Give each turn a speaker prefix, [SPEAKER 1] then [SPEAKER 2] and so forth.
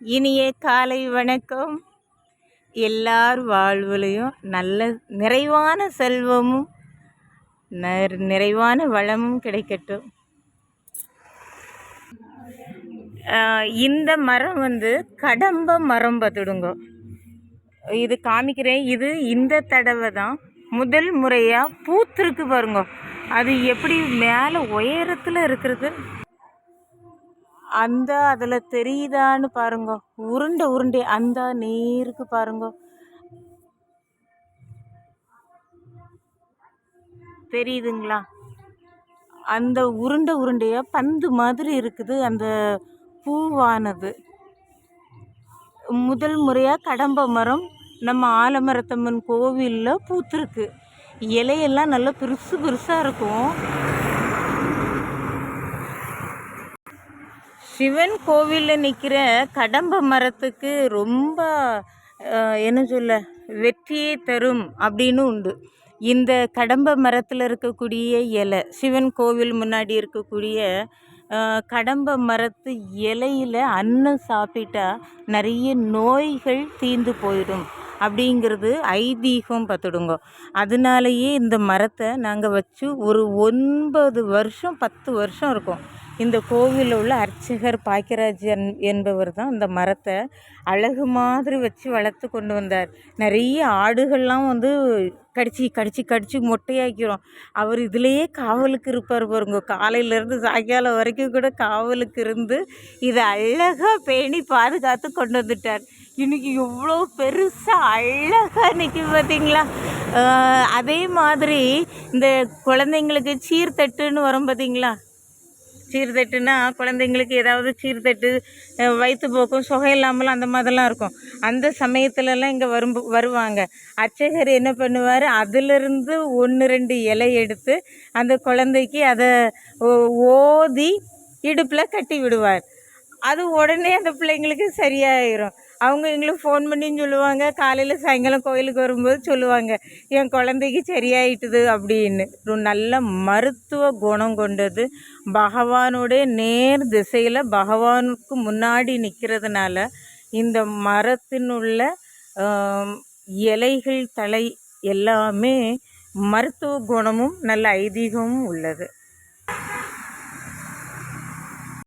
[SPEAKER 1] இனிய காலை வணக்கம். எல்லார் வாழ்வுலையும் நல்ல நிறைவான செல்வமும் நிறைவான வளமும் கிடைக்கட்டும். இந்த மரம் வந்து கடம்ப மரம் பார்த்துடுங்க இது காமிக்கிறேன். இது இந்த தடவை தான் முதல் முறையாக பூத்திருக்கு பாருங்க. அது எப்படி மேலே உயரத்தில் இருக்கிறது? அந்த அதில் தெரியுதான்னு பாருங்க. உருண்டை உருண்டை. அந்த நேருக்கு பாருங்க. தெரியுதுங்களா? அந்த உருண்டை உருண்டையா? பந்து மாதிரி இருக்குது அந்த பூவானது. முதல் முறையாக கடம்ப மரம் நம்ம ஆலமரத்தம்மன் கோவிலில் பூத்திருக்கு. இலையெல்லாம் நல்லா பெருசு பெருசாக இருக்கும். சிவன் கோவிலில் நிற்கிற கடம்ப மரத்துக்கு ரொம்ப என்ன சொல்ல வெற்றியை தரும் அப்படின்னு உண்டு. இந்த கடம்ப மரத்தில் இருக்கக்கூடிய இலை சிவன் கோவில் முன்னாடி இருக்கக்கூடிய கடம்ப மரத்து இலையில் அன்னம் சாப்பிட்டா நிறைய நோய்கள் தீந்து போயிடும் அப்படிங்கிறது ஐதீகம் பார்த்துடுங்க அதனாலேயே இந்த மரத்தை நாங்கள் வச்சு ஒரு ஒன்பது வருஷம் பத்து வருஷம் இருக்கும். இந்த கோவிலில் உள்ள அர்ச்சகர் பாக்கியராஜ் என் என்பவர் தான் இந்த மரத்தை அழகு மாதிரி வச்சு வளர்த்து கொண்டு வந்தார். நிறைய ஆடுகள்லாம் வந்து கடிச்சு கடிச்சு கடிச்சு மொட்டையாக்கிறோம் அவர் இதுலேயே காவலுக்கு இருப்பார் பாருங்க. காலையிலேருந்து சாயங்காலம் வரைக்கும் கூட காவலுக்கு இருந்து இதை அழகாக பேணி பாதுகாத்து கொண்டு வந்துட்டார். இன்றைக்கி எவ்வளோ பெருசாக அழகாக நிற்கி பார்த்தீங்களா? அதே மாதிரி இந்த குழந்தைங்களுக்கு சீர்தட்டுன்னு வரும் பார்த்தீங்களா? சீர்தட்டுனா குழந்தைங்களுக்கு ஏதாவது சீர்தட்டு வயிற்று வயிற்றுப்போக்கும் சுகம் இல்லாமல் அந்த மாதிரிலாம் இருக்கும். அந்த சமயத்துலலாம் இங்கே வரும் வருவாங்க. அர்ச்சகர் என்ன பண்ணுவார்? அதிலிருந்து ஒன்று ரெண்டு இலை எடுத்து அந்த குழந்தைக்கு அதை ஓ- ஓதி இடுப்பில் கட்டி விடுவார். அது உடனே அந்த பிள்ளைங்களுக்கு சரியாயிரும். அவங்க எங்களுக்கு ஃபோன் பண்ணின்னு சொல்லுவாங்க. காலையில் சாயங்காலம் கோயிலுக்கு வரும்போது சொல்லுவாங்க. என் குழந்தைக்கு சரியாயிட்டுது அப்படின்னு. ஒரு நல்ல மருத்துவ குணம் கொண்டது. பகவானுடைய நேர் திசையில் பகவானுக்கு முன்னாடி நிற்கிறதுனால இந்த மரத்தினுள்ள இலைகள் தலை எல்லாமே மருத்துவ குணமும் நல்ல ஐதீகமும் உள்ளது.